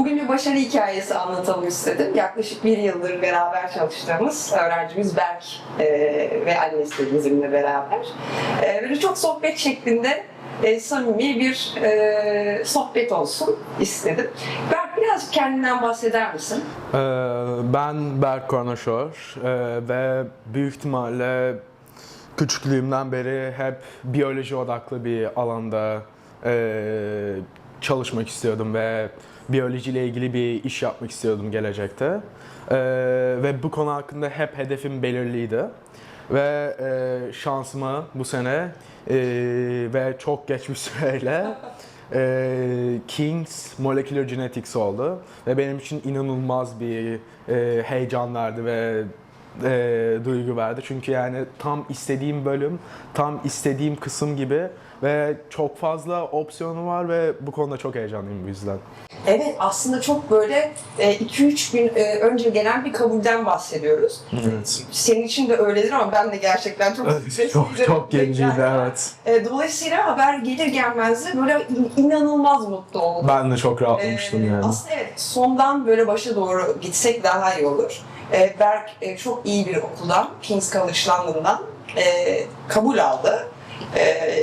Bugün bir başarı hikayesi anlatalım istedim. Yaklaşık bir yıldır beraber çalıştığımız öğrencimiz Berk e, ve annesi bizimle beraber. E, böyle çok sohbet şeklinde e, samimi bir e, sohbet olsun istedim. Berk birazcık kendinden bahseder misin? Ee, Ben Berk Kornaşor ee, ve büyük ihtimalle küçüklüğümden beri hep biyoloji odaklı bir alanda ee, çalışmak istiyordum ve biyolojiyle ilgili bir iş yapmak istiyordum gelecekte. Ee, Ve bu konu hakkında hep hedefim belirliydi. Ve ee, şansıma bu sene ee, ve çok geç bir süreyle ee, King's Molecular Genetics oldu ve benim için inanılmaz bir e, heyecan verdi ve e, duygu verdi. Çünkü yani tam istediğim bölüm, tam istediğim kısım gibi ve çok fazla opsiyonu var ve bu konuda çok heyecanlıyım bu yüzden. Evet aslında çok böyle 2-3 gün e, önce gelen bir kabulden bahsediyoruz. Evet. Senin için de öyledir ama ben de gerçekten çok stresliydim. çok çok genciydi evet. e, Dolayısıyla haber gelir gelmez de böyle in- inanılmaz mutlu oldum. Ben de çok rahatlamıştım Ee, yani. Aslında evet sondan böyle başa doğru gitsek daha iyi olur. Berk e, çok iyi bir okuldan, King's College London'dan e, kabul aldı.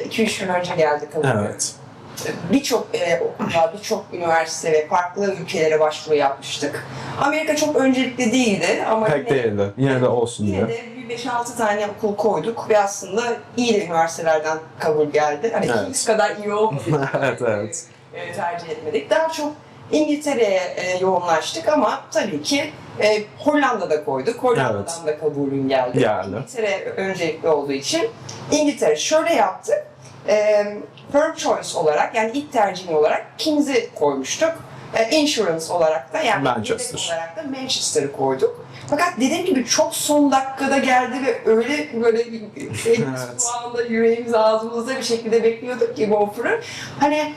2-3 gün önce geldi kabul. Evet. Birçok e, okula, birçok üniversite ve farklı ülkelere başvuru yapmıştık. Amerika çok öncelikli değildi ama Pek yine, değildi. Yine de olsun yine diye. de bir 5-6 tane okul koyduk ve aslında iyi de üniversitelerden kabul geldi. Hani Evet. King's kadar iyi olmadı. evet evet. e, tercih etmedik. Daha çok İngiltere'ye e, yoğunlaştık ama tabii ki e, Hollanda'da koyduk. Hollanda'dan da kabulün geldi. Geldi. İngiltere öncelikli olduğu için İngiltere şöyle yaptık. E, firm choice olarak yani ilk tercihin olarak Kings'i koymuştuk. E, insurance olarak da yani Manchester. olarak da Manchester'ı koyduk. Fakat dediğim gibi çok son dakikada geldi ve öyle böyle şey, Evet. şu anda yüreğimiz ağzımızda bir şekilde bekliyorduk ki bu offer'ı. Hani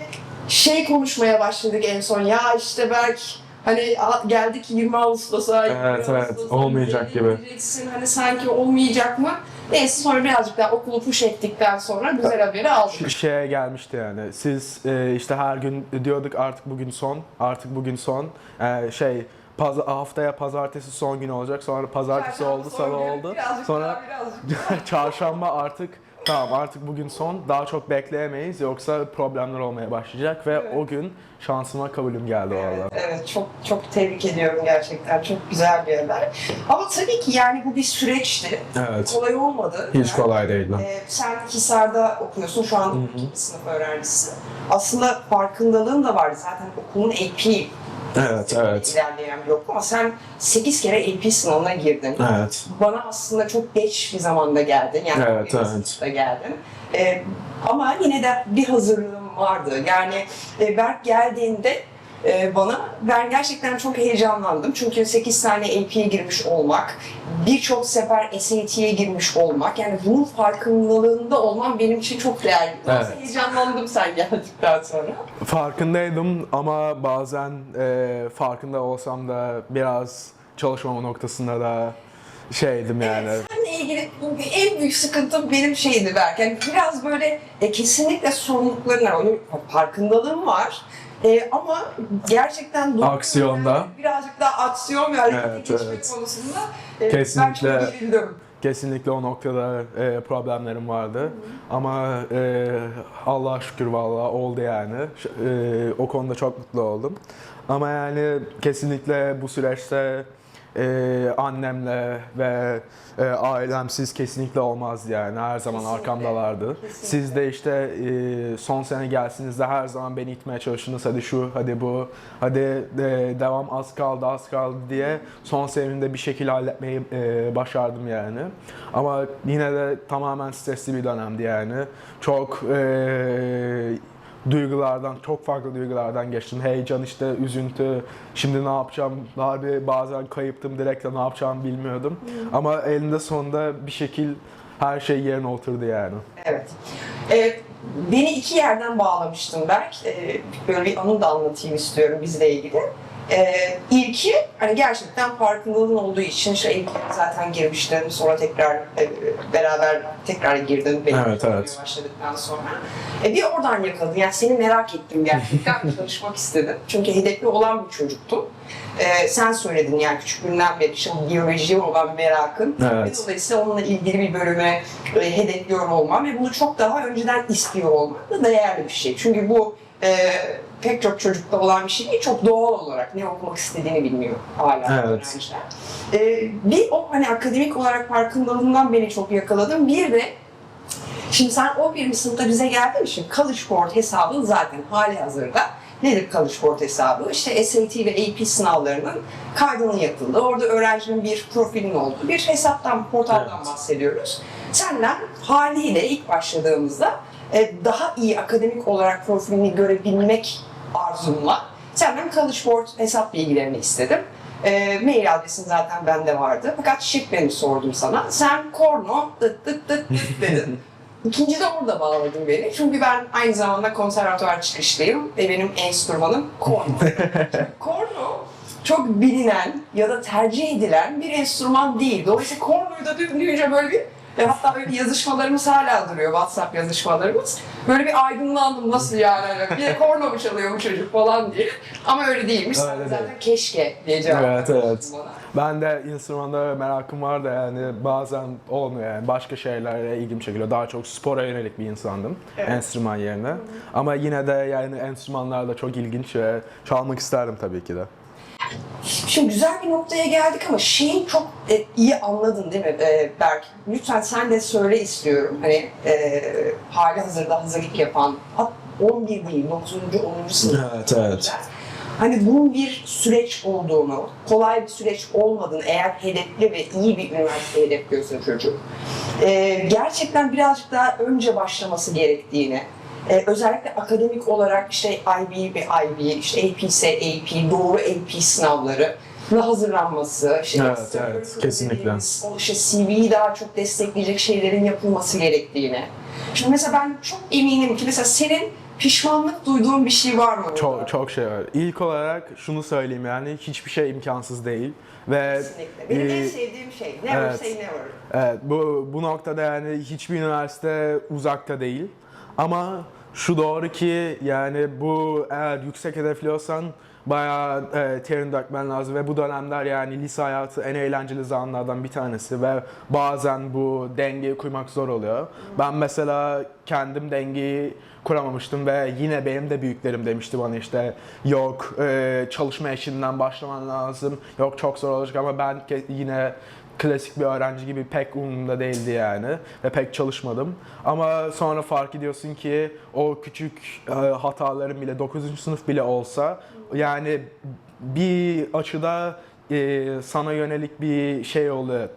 şey konuşmaya başladık en son ya işte Berk hani a- geldik 20 Ağustos'a 20 Evet, evet. Ağustos'a Olmayacak gibi. Hani sanki olmayacak mı? Neyse sonra birazcık daha okulu push ettikten sonra güzel haberi aldık. şeye gelmişti yani. Siz e, işte her gün diyorduk artık bugün son, artık bugün son. E, şey paz- haftaya pazartesi son gün olacak. Sonra pazartesi Çarşamba oldu, salı oldu. birazcık Sonra daha, birazcık daha. çarşamba artık tamam artık bugün son. Daha çok bekleyemeyiz yoksa problemler olmaya başlayacak ve Evet. o gün şansıma kabulüm geldi valla. Evet çok çok tebrik ediyorum gerçekten çok güzel bir haber. Ama tabii ki yani bu bir süreçti. Evet. Kolay olmadı. Hiç Yani, kolay değildi. e, sen Hisar'da okuyorsun şu an ikinci sınıf öğrencisi. Aslında farkındalığın da vardı zaten okulun AP Evet, evet. ilerleyen bir okul ama sen 8 kere AP sınavına girdin. Evet. Bana aslında çok geç bir zamanda geldin. Yani Evet, birinci evet. sınıfta geldin. Ee, ama yine de bir hazırlığım vardı. Yani e, Berk geldiğinde e, bana ben gerçekten çok heyecanlandım. Çünkü 8 tane AP'ye girmiş olmak, birçok sefer SAT'ye girmiş olmak, yani bunun farkındalığında olmam benim için çok değerli. Evet. heyecanlandım sen geldikten sonra. Farkındaydım ama bazen e, farkında olsam da biraz çalışmama noktasında da şeydim yani. Evet, seninle ilgili en büyük sıkıntım benim şeydi belki. Yani biraz böyle e, kesinlikle sorumlulukların var. Onun farkındalığım var. E, ama gerçekten doğru Aksiyonda. yönde Birazcık daha aksiyon ve harekete Evet, evet. konusunda e, ben Kesinlikle. çok gerildim. Kesinlikle o noktada e, problemlerim vardı. Ama e, Allah'a şükür valla oldu yani. E, o konuda çok mutlu oldum. Ama yani kesinlikle bu süreçte e, annemle ve e, ailemsiz kesinlikle olmazdı yani. Her zaman Kesinlikle. arkamdalardı. Kesinlikle. Siz de işte e, son sene gelsiniz de her zaman beni itmeye çalıştınız. Hadi şu, hadi bu, hadi e, devam az kaldı, az kaldı diye son senemde bir şekilde halletmeyi e, başardım yani. Ama yine de tamamen stresli bir dönemdi yani. Çok e, duygulardan, çok farklı duygulardan geçtim. Heyecan işte, üzüntü, şimdi ne yapacağım, harbi bazen kayıptım, direkt de ne yapacağımı bilmiyordum. Ama elinde sonunda bir şekil her şey yerine oturdu yani. Evet. E, beni iki yerden bağlamıştın Berk. E, böyle bir anı da anlatayım istiyorum bizle ilgili. E, ilki hani gerçekten farkındalığın olduğu için işte ilk zaten girmiştim sonra tekrar e, beraber tekrar girdim benim Evet, evet. başladıktan sonra. E, bir oradan yakaladım yani seni merak ettim gerçekten çalışmak istedim çünkü hedefli olan bir çocuktu. E, sen söyledin yani küçüklüğünden beri işte biyolojiye olan merakın Evet. ve dolayısıyla onunla ilgili bir bölüme e, hedefliyor olmam ve bunu çok daha önceden istiyor olmam da değerli bir şey. Çünkü bu e, pek çok çocukta olan bir şey değil, çok doğal olarak ne okumak istediğini bilmiyor hala Evet. öğrenciler. E, bir o hani akademik olarak farkındalığından beni çok yakaladım. Bir de Şimdi sen 11. sınıfta bize geldiğin için College Board hesabın zaten hali hazırda nedir College Board hesabı? İşte SAT ve AP sınavlarının kaydının yapıldığı, orada öğrencinin bir profilinin olduğu bir hesaptan, portaldan Evet. bahsediyoruz. Senden haliyle ilk başladığımızda e, daha iyi akademik olarak profilini görebilmek arzumla senden Board hesap bilgilerini istedim. E, mail adresin zaten bende vardı. Fakat şifreni sordum sana. Sen korno dıt dıt dıt dıt dedin. İkinci de orada bağladın beni. Çünkü ben aynı zamanda konservatuvar çıkışlıyım ve benim enstrümanım korno. korno çok bilinen ya da tercih edilen bir enstrüman değil. Dolayısıyla kornoyu da duyunca böyle bir e, hatta böyle yazışmalarımız hala duruyor, WhatsApp yazışmalarımız. Böyle bir aydınlandım nasıl yani, Hani bir de korno mu çalıyor bu çocuk falan diye. Ama öyle değilmiş, Öyle zaten değil. keşke diye cevap Evet, evet. bana. Ben de enstrümanda merakım var da yani bazen olmuyor yani başka şeylere ilgim çekiyor. Daha çok spora yönelik bir insandım enstrüman yerine. Ama yine de yani enstrümanlar da çok ilginç ve çalmak isterdim tabii ki de. Şimdi güzel bir noktaya geldik ama şeyi çok e, iyi anladın değil mi e, Berk? Lütfen sen de söyle istiyorum. Hani e, hali hazırda hazırlık yapan, hat 11 değil 9. 10. sınıf. Evet, evet. Hani bunun bir süreç olduğunu, kolay bir süreç olmadığını eğer hedefli ve iyi bir üniversite hedefliyorsa çocuk, e, gerçekten birazcık daha önce başlaması gerektiğini, e, özellikle akademik olarak işte IB ve IB, işte AP ise AP, doğru AP sınavları hazırlanması, işte Evet, evet, kesinlikle. O işte CV'yi daha çok destekleyecek şeylerin yapılması gerektiğini. Şimdi mesela ben çok eminim ki mesela senin pişmanlık duyduğun bir şey var mı? burada? Çok çok şey var. İlk olarak şunu söyleyeyim yani hiçbir şey imkansız değil ve Kesinlikle. Benim en e, sevdiğim şey. Never evet. say never. Evet, bu, bu noktada yani hiçbir üniversite uzakta değil. Ama şu doğru ki yani bu eğer yüksek hedefliyorsan bayağı e, terin dökmen lazım ve bu dönemler yani lise hayatı en eğlenceli zamanlardan bir tanesi ve bazen bu dengeyi kurmak zor oluyor. Ben mesela kendim dengeyi kuramamıştım ve yine benim de büyüklerim demişti bana işte yok e, çalışma eşinden başlaman lazım, yok çok zor olacak ama ben yine klasik bir öğrenci gibi pek umurumda değildi yani ve pek çalışmadım. Ama sonra fark ediyorsun ki o küçük e, hataların bile 9. sınıf bile olsa yani bir açıda e, sana yönelik bir şey oluyor.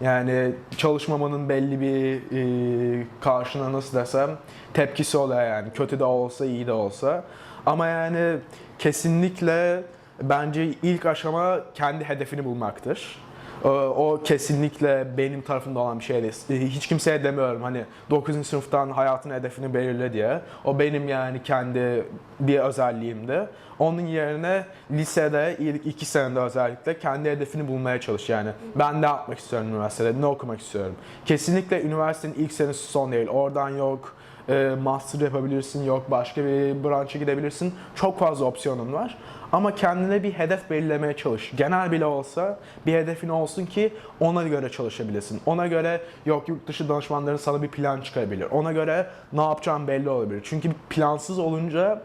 Yani çalışmamanın belli bir e, karşına nasıl desem tepkisi oluyor yani kötü de olsa iyi de olsa. Ama yani kesinlikle bence ilk aşama kendi hedefini bulmaktır. O, o kesinlikle benim tarafımda olan bir şey değil. Hiç kimseye demiyorum hani 9. sınıftan hayatın hedefini belirle diye. O benim yani kendi bir özelliğimdi. Onun yerine lisede ilk iki senede özellikle kendi hedefini bulmaya çalış yani. Ben ne yapmak istiyorum üniversitede, ne okumak istiyorum. Kesinlikle üniversitenin ilk senesi son değil. Oradan yok e, master yapabilirsin, yok başka bir branşa gidebilirsin. Çok fazla opsiyonun var. Ama kendine bir hedef belirlemeye çalış. Genel bile olsa bir hedefin olsun ki ona göre çalışabilirsin. Ona göre yok yurt dışı danışmanların sana bir plan çıkarabilir. Ona göre ne yapacağın belli olabilir. Çünkü plansız olunca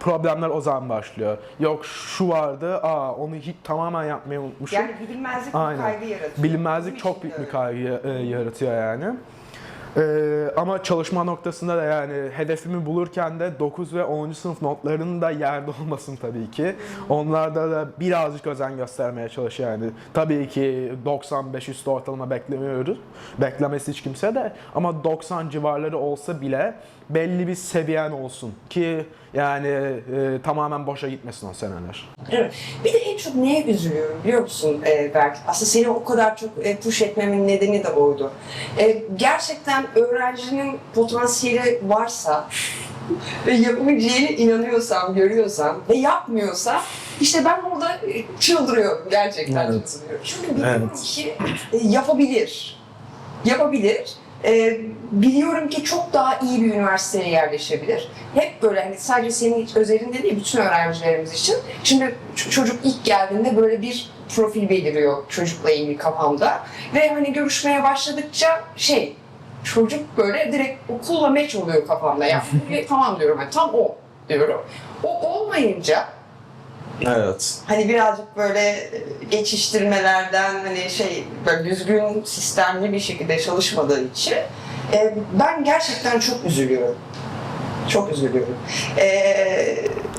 problemler o zaman başlıyor. Yok şu vardı, aa onu hiç tamamen yapmayı unutmuşum. Yani bilinmezlik bir Aynen. kaygı yaratıyor. Bilinmezlik çok büyük bir kaygı e, yaratıyor yani. Ee, ama çalışma noktasında da yani hedefimi bulurken de 9 ve 10. sınıf notlarının da yerde olmasın tabii ki. Onlarda da birazcık özen göstermeye çalış yani. Tabii ki 95 üstü ortalama beklemiyoruz. Beklemesi hiç kimse de ama 90 civarları olsa bile belli bir seviyen olsun ki yani e, tamamen boşa gitmesin o seneler. Evet. Bir de en çok neye üzülüyorum biliyor musun e, Berk? Aslında seni o kadar çok e, push etmemin nedeni de oydu. E, gerçekten öğrencinin potansiyeli varsa ve yapabileceğine inanıyorsam, görüyorsam ve yapmıyorsa işte ben orada e, çıldırıyorum. Gerçekten Evet. çıldırıyorum. Çünkü biliyorum Evet. ki e, yapabilir. Yapabilir. E, biliyorum ki çok daha iyi bir üniversiteye yerleşebilir. Hep böyle hani sadece senin özelinde değil bütün öğrencilerimiz için. Şimdi çocuk ilk geldiğinde böyle bir profil beliriyor çocukla ilgili kafamda. Ve hani görüşmeye başladıkça şey çocuk böyle direkt okulla meç oluyor kafamda. Yani tamam diyorum hani tam o diyorum. O olmayınca Evet. hani birazcık böyle geçiştirmelerden hani şey böyle düzgün sistemli bir şekilde çalışmadığı için e, ben gerçekten çok üzülüyorum. Çok üzülüyorum. E,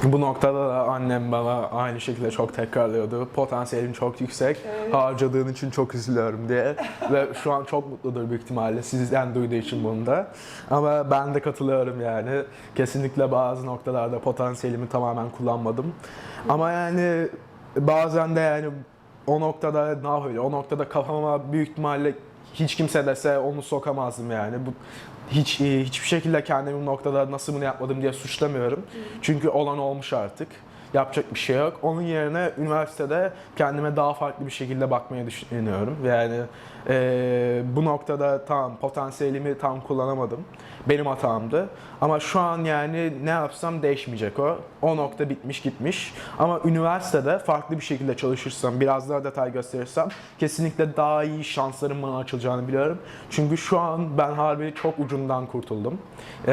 Bu noktada da annem bana aynı şekilde çok tekrarlıyordu. Potansiyelin çok yüksek, harcadığın için çok üzülüyorum diye. Ve şu an çok mutludur büyük ihtimalle sizden duyduğu için bunu da. Ama ben de katılıyorum yani. Kesinlikle bazı noktalarda potansiyelimi tamamen kullanmadım. Ama yani bazen de yani o noktada ne yapıyor? O noktada kafama büyük ihtimalle hiç kimse dese onu sokamazdım yani. Bu hiç hiçbir şekilde kendimi bu noktada nasıl bunu yapmadım diye suçlamıyorum. Çünkü olan olmuş artık. Yapacak bir şey yok. Onun yerine üniversitede kendime daha farklı bir şekilde bakmayı düşünüyorum. Yani e, bu noktada tam potansiyelimi tam kullanamadım. Benim hatamdı. Ama şu an yani ne yapsam değişmeyecek o. O nokta bitmiş gitmiş. Ama üniversitede farklı bir şekilde çalışırsam, biraz daha detay gösterirsem kesinlikle daha iyi şansların bana açılacağını biliyorum. Çünkü şu an ben harbi çok ucundan kurtuldum. Ee,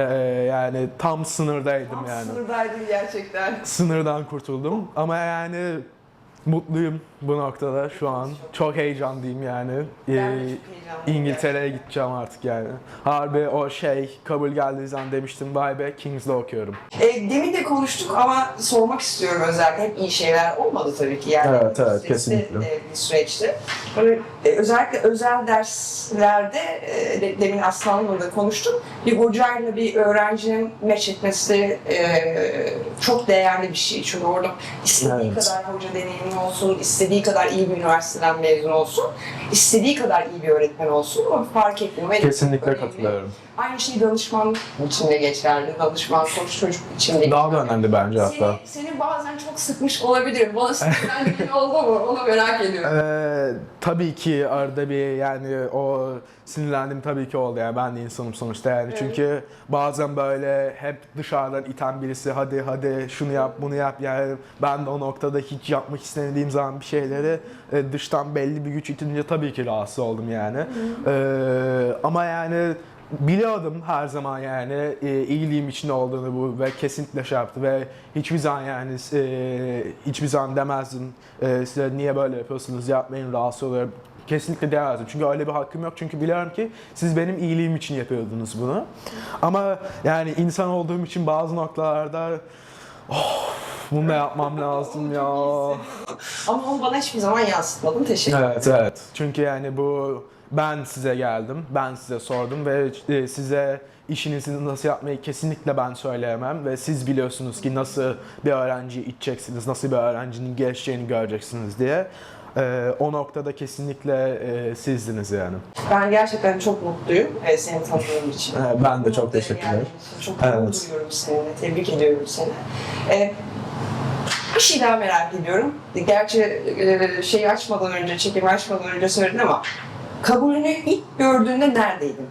yani tam sınırdaydım tam yani. sınırdaydım gerçekten. Sınırdan kurtuldum. Ama yani mutluyum bu noktada şu an. Çok heyecanlıyım yani. Ee. İngiltere'ye gideceğim artık yani. Harbi o şey kabul geldiği zaman demiştim vay be Kings'de okuyorum. E, demin de konuştuk ama sormak istiyorum özellikle. Hep iyi şeyler olmadı tabii ki yani. Evet, evet, kesinlikle. e, bir süreçte. Böyle, e, özellikle özel derslerde e, de, demin Aslan'la da konuştuk. Bir hocayla bir öğrencinin meç etmesi e, çok değerli bir şey. Çünkü orada istediği Evet. kadar hoca deneyimli olsun, istediği kadar iyi bir üniversiteden mezun olsun, istediği kadar iyi bir öğretmen olsun ama fark etmiyor. Ve Kesinlikle önemli. katılıyorum. Aynı şey danışman için de geçerli. Danışman koç çocuk için de Daha da önemli bence hatta. seni, seni bazen çok sıkmış olabilir. Bana sinirlendiğin oldu mu? Onu merak ediyorum. Ee, tabii ki arada bir yani o sinirlendim tabii ki oldu yani. Ben de insanım sonuçta yani. Evet. çünkü bazen böyle hep dışarıdan iten birisi hadi hadi şunu yap bunu yap. Yani ben de o noktada hiç yapmak istemediğim zaman bir şeyleri e, dıştan belli bir güç itince tabii ki rahatsız oldum yani. Ee, ama yani biliyordum her zaman yani e, iyiliğim için olduğunu bu ve kesinlikle şey yaptı ve hiçbir zaman yani e, hiçbir zaman demezdim e, size niye böyle yapıyorsunuz? Yapmayın rahatsız oluyorum. Kesinlikle demezdim çünkü öyle bir hakkım yok çünkü biliyorum ki siz benim iyiliğim için yapıyordunuz bunu. Ama yani insan olduğum için bazı noktalarda oh, bunu da yapmam lazım ya. Ama onu bana hiçbir zaman yansıtmadın. Teşekkür ederim. Evet evet. Çünkü yani bu ben size geldim, ben size sordum ve e, size işinizi nasıl yapmayı kesinlikle ben söyleyemem ve siz biliyorsunuz ki nasıl bir öğrenciyi iteceksiniz, nasıl bir öğrencinin gelişeceğini göreceksiniz diye. E, o noktada kesinlikle e, sizdiniz yani. Ben gerçekten çok mutluyum e, seni tanıdığım için. E, ben de çok teşekkürler. geldiğin için Çok Evet. gurur duyuyorum seninle. Tebrik ediyorum seni. E, bir şey daha merak ediyorum. Gerçi e, şeyi açmadan önce, çekimi açmadan önce söyledin ama kabulünü ilk gördüğünde neredeydin?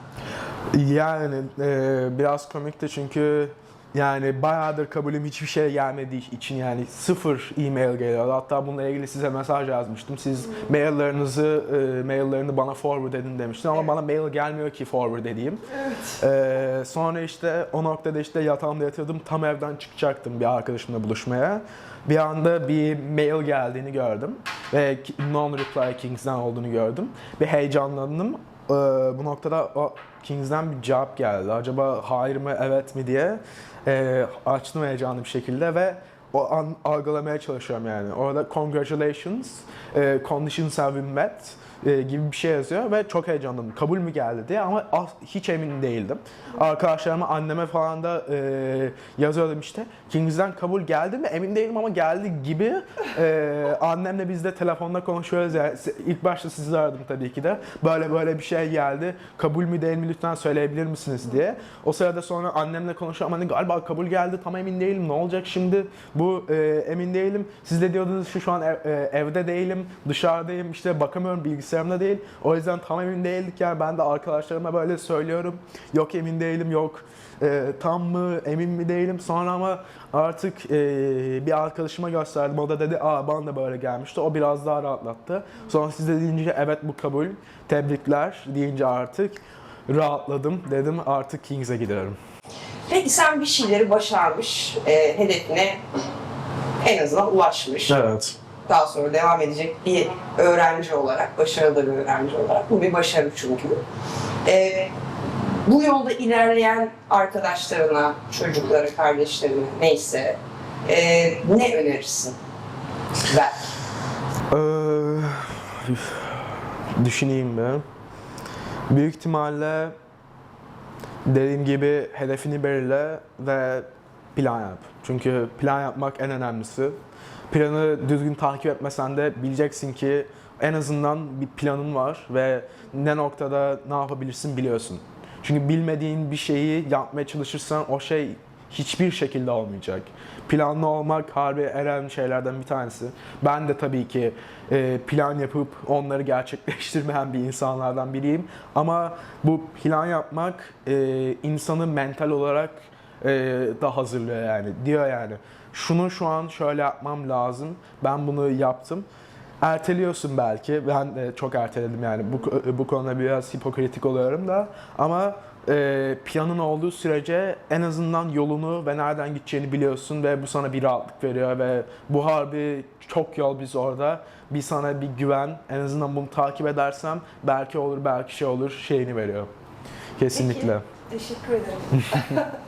Yani e, biraz komikti çünkü yani bayağıdır kabulüm hiçbir şey gelmediği için yani sıfır e-mail geliyordu. Hatta bununla ilgili size mesaj yazmıştım. Siz maillerinizi e, maillerini bana forward edin demiştin ama Evet. bana mail gelmiyor ki forward edeyim. Evet. E, sonra işte o noktada işte yatağımda yatıyordum. Tam evden çıkacaktım bir arkadaşımla buluşmaya. Bir anda bir mail geldiğini gördüm ve non-reply Kings'den olduğunu gördüm. Bir heyecanlandım. Ee, bu noktada o Kings'den bir cevap geldi. Acaba hayır mı evet mi diye ee, açtım heyecanlı bir şekilde ve o an algılamaya çalışıyorum yani. Orada congratulations, e, conditions have been met e, gibi bir şey yazıyor ve çok heyecanlandım. Kabul mü geldi diye ama hiç emin değildim. Arkadaşlarıma, anneme falan da e, yazıyordum işte. Kings'den kabul geldi mi emin değilim ama geldi gibi. E, annemle biz de telefonda konuşuyoruz. Yani ilk başta sizi aradım tabii ki de. Böyle böyle bir şey geldi. Kabul mü değil mi lütfen söyleyebilir misiniz diye. O sırada sonra annemle konuşuyorum. Hani galiba kabul geldi tam emin değilim. Ne olacak şimdi? Bu e, emin değilim. Siz de diyordunuz şu şu an ev- e, evde değilim. Dışarıdayım. işte bakamıyorum bilgisayarımda değil. O yüzden tam emin değildik yani. Ben de arkadaşlarıma böyle söylüyorum. Yok emin değilim yok. E, tam mı emin mi değilim. Sonra ama artık e, bir arkadaşıma gösterdim. O da dedi aa bana da böyle gelmişti. O biraz daha rahatlattı. Sonra siz de deyince evet bu kabul. Tebrikler deyince artık rahatladım. Dedim artık Kings'e giderim. Peki sen bir şeyleri başarmış, e, hedefine en azından ulaşmış. Evet. Daha sonra devam edecek bir öğrenci olarak, başarılı bir öğrenci olarak. Bu bir başarı çünkü. E, bu yolda ilerleyen arkadaşlarına, çocuklara, kardeşlerine neyse e, ne önerirsin? Ben. Ee, düşüneyim bir. Büyük ihtimalle dediğim gibi hedefini belirle ve plan yap. Çünkü plan yapmak en önemlisi. Planı düzgün takip etmesen de bileceksin ki en azından bir planın var ve ne noktada ne yapabilirsin biliyorsun. Çünkü bilmediğin bir şeyi yapmaya çalışırsan o şey hiçbir şekilde olmayacak. Planlı olmak harbi en önemli şeylerden bir tanesi. Ben de tabii ki e, plan yapıp onları gerçekleştirmeyen bir insanlardan biriyim. Ama bu plan yapmak e, insanı mental olarak da hazırlıyor yani. Diyor yani şunu şu an şöyle yapmam lazım. Ben bunu yaptım. Erteliyorsun belki. Ben de çok erteledim yani. Bu, bu konuda biraz hipokritik oluyorum da. Ama e, planın olduğu sürece en azından yolunu ve nereden gideceğini biliyorsun ve bu sana bir rahatlık veriyor ve bu harbi çok yol biz orada. Bir sana bir güven. En azından bunu takip edersem belki olur belki şey olur şeyini veriyor. Kesinlikle. Teşekkür ederim.